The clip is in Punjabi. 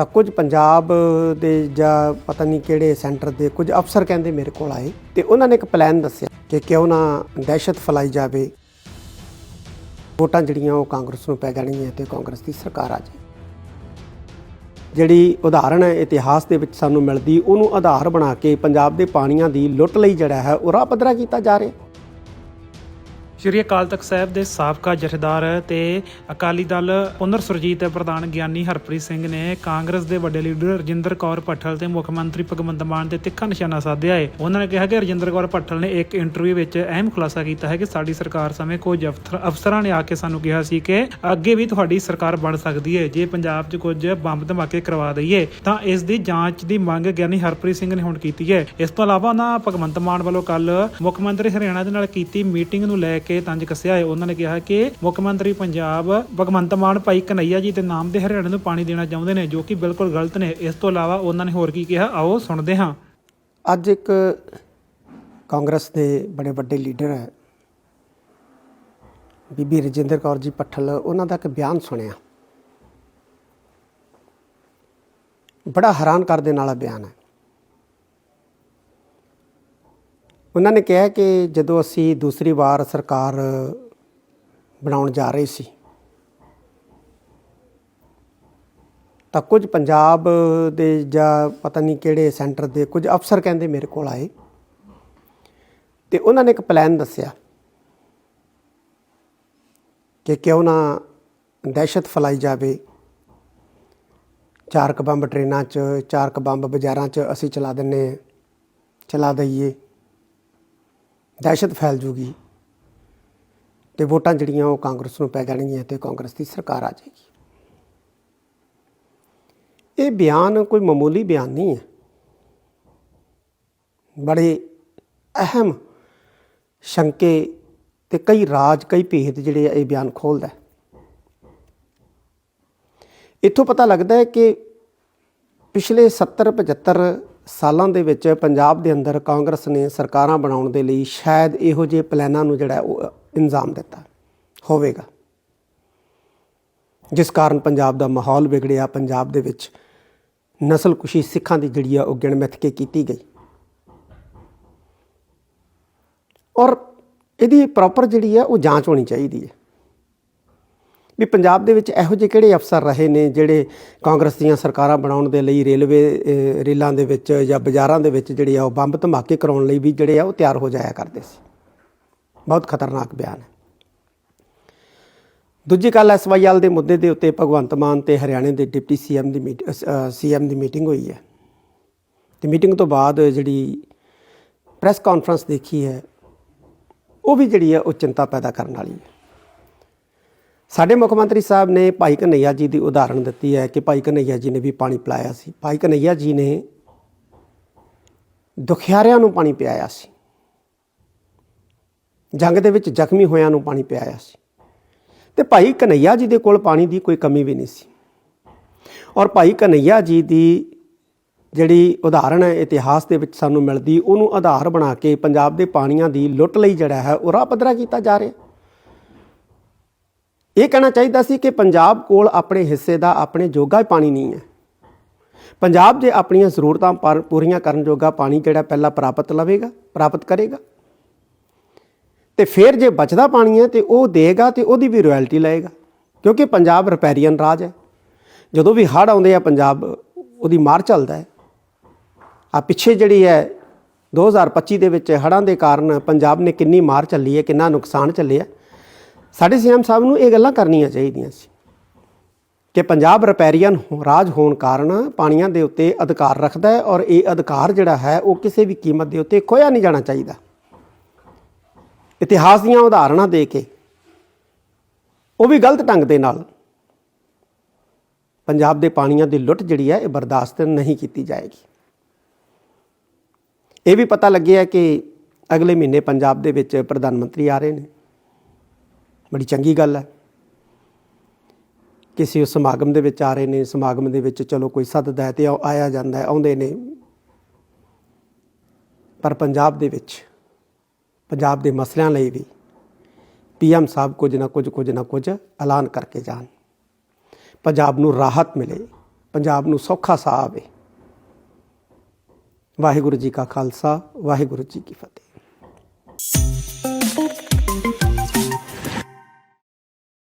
ਤਾਂ ਕੁਝ ਪੰਜਾਬ ਦੇ ਜਾਂ ਪਤਾ ਨਹੀਂ ਕਿਹੜੇ ਸੈਂਟਰ ਦੇ ਕੁਝ ਅਫਸਰ ਕਹਿੰਦੇ ਮੇਰੇ ਕੋਲ ਆਏ ਤੇ ਉਹਨਾਂ ਨੇ ਇੱਕ ਪਲਾਨ ਦੱਸਿਆ ਕਿ ਕਿਉਂ ਨਾ ਦਹਿਸ਼ਤ ਫੈਲਾਈ ਜਾਵੇ। ਵੋਟਾਂ ਜਿਹੜੀਆਂ ਉਹ ਕਾਂਗਰਸ ਨੂੰ ਪੈ ਜਾਣੀਆਂ ਤੇ ਕਾਂਗਰਸ ਦੀ ਸਰਕਾਰ ਆ ਜਾਏ। ਜਿਹੜੀ ਉਦਾਹਰਣ ਹੈ, ਇਤਿਹਾਸ ਦੇ ਵਿੱਚ ਸਾਨੂੰ ਮਿਲਦੀ, ਉਹਨੂੰ ਆਧਾਰ ਬਣਾ ਕੇ ਪੰਜਾਬ ਦੇ ਪਾਣੀਆਂ ਦੀ ਲੁੱਟ ਲਈ ਜਿਹੜਾ ਹੈ, ਉਹ ਰਾਹ ਪੱਧਰਾ ਕੀਤਾ ਜਾ ਰਿਹਾ। ਸ਼੍ਰੀ ਅਕਾਲ ਤਖਤ ਸਾਹਿਬ ਦੇ ਸਾਬਕਾ ਜਥੇਦਾਰ ਤੇ ਅਕਾਲੀ ਦਲ ਪੁਨਰ ਸੁਰਜੀਤ ਪ੍ਰਧਾਨ ਗਿਆਨੀ ਹਰਪ੍ਰੀਤ ਸਿੰਘ ਨੇ ਕਾਂਗਰਸ ਦੇ ਵੱਡੇ ਲੀਡਰ ਰਜਿੰਦਰ ਕੌਰ ਭੱਠਲ ਤੇ ਮੁੱਖ ਮੰਤਰੀ ਭਗਵੰਤ ਮਾਨ ਤੇ ਤਿੱਖਾ ਨਿਸ਼ਾਨਾ ਸਾਧਿਆ ਹੈ ਉਹਨਾਂ ਨੇ ਕਿਹਾ ਕਿ ਰਜਿੰਦਰ ਕੌਰ ਭੱਠਲ ਨੇ ਇੱਕ ਇੰਟਰਵਿਊ ਵਿੱਚ ਅਹਿਮ ਖੁਲਾਸਾ ਕੀਤਾ ਹੈ ਕਿ ਸਾਡੀ ਸਰਕਾਰ ਸਮੇਂ ਕੁਝ ਅਫਸਰ- ਅਫਸਰਾਂ ਨੇ ਆ ਕੇ ਸਾਨੂੰ ਕਿਹਾ ਸੀ ਕਿ ਅੱਗੇ ਵੀ ਤੁਹਾਡੀ ਸਰਕਾਰ ਬਣ ਸਕਦੀ ਹੈ ਜੇ ਪੰਜਾਬ 'ਚ ਕੁਝ ਬੰਬ ਧਮਾਕੇ ਕਰਵਾ ਦਈਏ, ਤਾਂ ਇਸ ਦੀ ਜਾਂਚ ਦੀ ਮੰਗ ਗਿਆਨੀ ਹਰਪ੍ਰੀਤ ਸਿੰਘ ਨੇ ਹੁਣ ਕੀਤੀ ਹੈ ਇਸ ਤੋਂ ਇਲਾਵਾ ਉਹਨਾਂ ਭਗਵੰਤ ਮਾਨ ਵੱਲੋਂ ਕੱਲ ਮੁੱਖ ਮੰਤਰੀ ਹਰਿਆਣਾ ਦੇ ਨਾਲ ਕੀਤੀ ਮੀਟਿੰਗ ਨੂੰ ਲੈ ਕੇ ਤੰਜ ਕੱਸਿਆ ਹੈ। ਉਹਨਾਂ ਨੇ ਕਿਹਾ ਕਿ ਮੁੱਖ ਮੰਤਰੀ ਪੰਜਾਬ ਭਗਵੰਤ ਮਾਨ ਭਾਈ ਕਨਈਆ ਜੀ ਦੇ ਨਾਮ ਦੇ ਹਰਿਆਣੇ ਨੂੰ ਪਾਣੀ ਦੇਣਾ ਚਾਹੁੰਦੇ ਨੇ, ਜੋ ਕਿ ਬਿਲਕੁਲ ਗਲਤ ਨੇ। ਇਸ ਤੋਂ ਇਲਾਵਾ ਉਹਨਾਂ ਨੇ ਹੋਰ ਕੀ ਕਿਹਾ? ਆਓ ਸੁਣਦੇ ਹਾਂ। ਅੱਜ ਇੱਕ ਕਾਂਗਰਸ ਦੇ ਬੜੇ ਵੱਡੇ ਲੀਡਰ ਹੈ। ਬੀਬੀ ਰਜਿੰਦਰ ਕੌਰ ਜੀ ਪੱਠਲ ਉਹਨਾਂ ਦਾ ਇੱਕ ਬਿਆਨ ਸੁਣਿਆ। ਬੜਾ ਹੈਰਾਨ ਕਰ ਦੇਣ ਵਾਲਾ ਬਿਆਨ ਹੈ। ਉਹਨਾਂ ਨੇ ਕਿਹਾ ਕਿ ਜਦੋਂ ਅਸੀਂ ਦੂਸਰੀ ਵਾਰ ਸਰਕਾਰ ਬਣਾਉਣ ਜਾ ਰਹੇ ਸੀ, ਤਾਂ ਕੁਝ ਪੰਜਾਬ ਦੇ ਜਾਂ ਪਤਾ ਨਹੀਂ ਕਿਹੜੇ ਸੈਂਟਰ ਦੇ ਕੁਝ ਅਫਸਰ ਕਹਿੰਦੇ ਮੇਰੇ ਕੋਲ ਆਏ ਤੇ ਉਹਨਾਂ ਨੇ ਇੱਕ ਪਲਾਨ ਦੱਸਿਆ ਕਿ ਕਿਉਂ ਨਾ ਦਹਿਸ਼ਤ ਫੈਲਾਈ ਜਾਵੇ। ਚਾਰ ਕੁ ਬੰਬ ਟ੍ਰੇਨਾਂ 'ਚ ਚਾਰ ਕੁ ਬੰਬ ਬਾਜ਼ਾਰਾਂ 'ਚ ਅਸੀਂ ਚਲਾ ਦਿੰਨੇ ਚਲਾ ਦਈਏ। ਦਹਿਸ਼ਤ ਫੈਲ ਜੂਗੀ ਤੇ ਵੋਟਾਂ ਜਿਹੜੀਆਂ ਉਹ ਕਾਂਗਰਸ ਨੂੰ ਪੈ ਜਾਣਗੀਆਂ ਤੇ ਕਾਂਗਰਸ ਦੀ ਸਰਕਾਰ ਆ ਜਾਏਗੀ। ਇਹ ਬਿਆਨ ਕੋਈ ਮਾਮੂਲੀ ਬਿਆਨ ਨਹੀਂ ਹੈ। ਬੜੇ ਅਹਿਮ ਸ਼ੰਕੇ ਤੇ ਕਈ ਰਾਜ, ਕਈ ਭੇਦ ਜਿਹੜੇ ਆ ਇਹ ਬਿਆਨ ਖੋਲਦਾ ਇੱਥੋਂ ਪਤਾ ਲੱਗਦਾ ਹੈ ਕਿ ਪਿਛਲੇ 70 75 ਸਾਲਾਂ ਦੇ ਵਿੱਚ ਪੰਜਾਬ ਦੇ ਅੰਦਰ ਕਾਂਗਰਸ ਨੇ ਸਰਕਾਰਾਂ ਬਣਾਉਣ ਦੇ ਲਈ ਸ਼ਾਇਦ ਇਹੋ ਜਿਹੇ ਪਲਾਨਾਂ ਨੂੰ ਜਿਹੜਾ ਉਹ ਇੰਜ਼ਾਮ ਦਿੱਤਾ ਹੋਵੇਗਾ। ਜਿਸ ਕਾਰਨ ਪੰਜਾਬ ਦਾ ਮਾਹੌਲ ਵਿਗੜਿਆ, ਪੰਜਾਬ ਦੇ ਵਿੱਚ ਨਸਲਕੁਸ਼ੀ ਸਿੱਖਾਂ ਦੀ ਜਿਹੜੀ ਆ ਉਹ ਗਿਣਮਿਥ ਕੇ ਕੀਤੀ ਗਈ। ਔਰ ਇਹਦੀ ਪ੍ਰੋਪਰ ਜਿਹੜੀ ਆ ਉਹ ਜਾਂਚ ਹੋਣੀ ਚਾਹੀਦੀ ਹੈ। ਵੀ ਪੰਜਾਬ ਦੇ ਵਿੱਚ ਇਹੋ ਜਿਹੇ ਕਿਹੜੇ ਅਫਸਰ ਰਹੇ ਨੇ ਜਿਹੜੇ ਕਾਂਗਰਸ ਦੀਆਂ ਸਰਕਾਰਾਂ ਬਣਾਉਣ ਦੇ ਲਈ ਰੇਲਵੇ ਰੇਲਾਂ ਦੇ ਵਿੱਚ ਜਾਂ ਬਾਜ਼ਾਰਾਂ ਦੇ ਵਿੱਚ ਜਿਹੜੇ ਆ ਉਹ ਬੰਬ ਧਮਾਕੇ ਕਰਾਉਣ ਲਈ ਵੀ ਜਿਹੜੇ ਆ ਉਹ ਤਿਆਰ ਹੋ ਜਾਇਆ ਕਰਦੇ ਸੀ? ਬਹੁਤ ਖਤਰਨਾਕ ਬਿਆਨ ਹੈ। ਦੂਜੀ ਗੱਲ ਐਸਵਾਈਐਲ ਦੇ ਮੁੱਦੇ ਦੇ ਉੱਤੇ ਭਗਵੰਤ ਮਾਨ ਤੇ ਹਰਿਆਣੇ ਦੇ ਡਿਪਟੀ ਸੀਐਮ ਦੀ ਮੀਟ ਸੀਐਮ ਦੀ ਮੀਟਿੰਗ ਹੋਈ ਹੈ। ਤੇ ਮੀਟਿੰਗ ਤੋਂ ਬਾਅਦ ਜਿਹੜੀ ਪ੍ਰੈਸ ਕਾਨਫਰੰਸ ਦੇਖੀ ਹੈ, ਉਹ ਵੀ ਜਿਹੜੀ ਹੈ ਉਹ ਚਿੰਤਾ ਪੈਦਾ ਕਰਨ ਵਾਲੀ ਹੈ। ਸਾਡੇ ਮੁੱਖ ਮੰਤਰੀ ਸਾਹਿਬ ਨੇ ਭਾਈ ਕਨਈਆ ਜੀ ਦੀ ਉਦਾਹਰਣ ਦਿੱਤੀ ਹੈ ਕਿ ਭਾਈ ਕਨਈਆ ਜੀ ਨੇ ਵੀ ਪਾਣੀ ਪਿਲਾਇਆ ਸੀ। ਭਾਈ ਕਨਈਆ ਜੀ ਨੇ ਦੁਖਿਆਰਿਆਂ ਨੂੰ ਪਾਣੀ ਪਿਆਇਆ ਸੀ। ਜੰਗ ਦੇ ਵਿੱਚ ਜ਼ਖਮੀ ਹੋਇਆਂ ਨੂੰ ਪਾਣੀ ਪਿਆਇਆ ਸੀ। ਤੇ ਭਾਈ ਕਨਈਆ ਜੀ ਦੇ ਕੋਲ ਪਾਣੀ ਦੀ ਕੋਈ ਕਮੀ ਵੀ ਨਹੀਂ ਸੀ। ਔਰ ਭਾਈ ਕਨਈਆ ਜੀ ਦੀ ਜਿਹੜੀ ਉਦਾਹਰਣ ਹੈ, ਇਤਿਹਾਸ ਦੇ ਵਿੱਚ ਸਾਨੂੰ ਮਿਲਦੀ, ਉਹਨੂੰ ਆਧਾਰ ਬਣਾ ਕੇ ਪੰਜਾਬ ਦੇ ਪਾਣੀਆਂ ਦੀ ਲੁੱਟ ਲਈ ਜਿਹੜਾ ਹੈ, ਉਹ ਰਾਹ ਪੱਧਰਾ ਕੀਤਾ ਜਾ ਰਿਹਾ। ਇਹ ਕਹਿਣਾ ਚਾਹੀਦਾ ਸੀ ਕਿ ਪੰਜਾਬ ਕੋਲ ਆਪਣੇ ਹਿੱਸੇ ਦਾ ਆਪਣੇ ਜੋਗਾ ਪਾਣੀ ਨਹੀਂ ਹੈ। ਪੰਜਾਬ ਜੇ ਆਪਣੀਆਂ ਜ਼ਰੂਰਤਾਂ ਪਰ ਪੂਰੀਆਂ ਕਰਨ ਜੋਗਾ ਪਾਣੀ ਜਿਹੜਾ ਪਹਿਲਾਂ ਪ੍ਰਾਪਤ ਲਵੇਗਾ, ਪ੍ਰਾਪਤ ਕਰੇਗਾ? ਤੇ ਫਿਰ ਜੇ ਬਚਦਾ ਪਾਣੀ ਹੈ ਤੇ ਉਹ ਦੇਗਾ ਤੇ ਉਹਦੀ ਵੀ ਰਾਇਲਟੀ ਲਏਗਾ, ਕਿਉਂਕਿ ਪੰਜਾਬ ਰਿਪੈਰੀਅਨ ਰਾਜ ਹੈ। ਜਦੋਂ ਵੀ ਹੜ੍ਹ ਆਉਂਦੇ ਆ, ਪੰਜਾਬ ਉਹਦੀ ਮਾਰ ਚੱਲਦਾ ਹੈ। ਆ ਪਿੱਛੇ ਜਿਹੜੀ ਹੈ 2025 ਦੇ ਵਿੱਚ ਹੜ੍ਹਾਂ ਦੇ ਕਾਰਨ ਪੰਜਾਬ ਨੇ ਕਿੰਨੀ ਮਾਰ ਚੱਲੀ ਹੈ, ਕਿੰਨਾ ਨੁਕਸਾਨ ਚੱਲਿਆ। ਸਾਡੇ ਸੀਐਮ ਸਾਹਿਬ ਨੂੰ ਇਹ ਗੱਲਾਂ ਕਰਨੀਆਂ ਚਾਹੀਦੀਆਂ ਸੀ ਕਿ ਪੰਜਾਬ ਰਪੈਰੀਅਨ ਰਾਜ ਹੋਣ ਕਾਰਨ ਪਾਣੀਆਂ ਦੇ ਉੱਤੇ ਅਧਿਕਾਰ ਰੱਖਦਾ ਹੈ ਔਰ ਇਹ ਅਧਿਕਾਰ ਜਿਹੜਾ ਹੈ ਉਹ ਕਿਸੇ ਵੀ ਕੀਮਤ ਦੇ ਉੱਤੇ ਖੋਇਆ ਨਹੀਂ ਜਾਣਾ ਚਾਹੀਦਾ। ਇਤਿਹਾਸ ਦੀਆਂ ਉਦਾਹਰਣਾਂ ਦੇ ਕੇ ਉਹ ਵੀ ਗਲਤ ਢੰਗ ਦੇ ਨਾਲ ਪੰਜਾਬ ਦੇ ਪਾਣੀਆਂ ਦੀ ਲੁੱਟ ਜਿਹੜੀ ਹੈ ਇਹ ਬਰਦਾਸ਼ਤ ਨਹੀਂ ਕੀਤੀ ਜਾਏਗੀ। ਇਹ ਵੀ ਪਤਾ ਲੱਗਿਆ ਕਿ ਅਗਲੇ ਮਹੀਨੇ ਪੰਜਾਬ ਦੇ ਵਿੱਚ ਪ੍ਰਧਾਨ ਮੰਤਰੀ ਆ ਰਹੇ ਨੇ। ਬੜੀ ਚੰਗੀ ਗੱਲ ਹੈ। ਕਿਸੇ ਸਮਾਗਮ ਦੇ ਵਿੱਚ ਆ ਰਹੇ ਨੇ, ਸਮਾਗਮ ਦੇ ਵਿੱਚ ਚਲੋ ਕੋਈ ਸੱਦਦਾ ਹੈ ਤੇ ਆਇਆ ਜਾਂਦਾ ਹੈ, ਆਉਂਦੇ ਨੇ। ਪਰ ਪੰਜਾਬ ਦੇ ਵਿੱਚ, ਪੰਜਾਬ ਦੇ ਮਸਲਿਆਂ ਲਈ ਵੀ ਪੀਐਮ ਸਾਹਿਬ ਕੁਝ ਨਾ ਕੁਝ ਕੁਝ ਨਾ ਕੁਝ ਐਲਾਨ ਕਰਕੇ ਜਾਣ। ਪੰਜਾਬ ਨੂੰ ਰਾਹਤ ਮਿਲੇ, ਪੰਜਾਬ ਨੂੰ ਸੌਖਾ ਸਾਹ ਆਵੇ। ਵਾਹਿਗੁਰੂ ਜੀ ਕਾ ਖਾਲਸਾ, ਵਾਹਿਗੁਰੂ ਜੀ ਕੀ ਫਤਿਹ।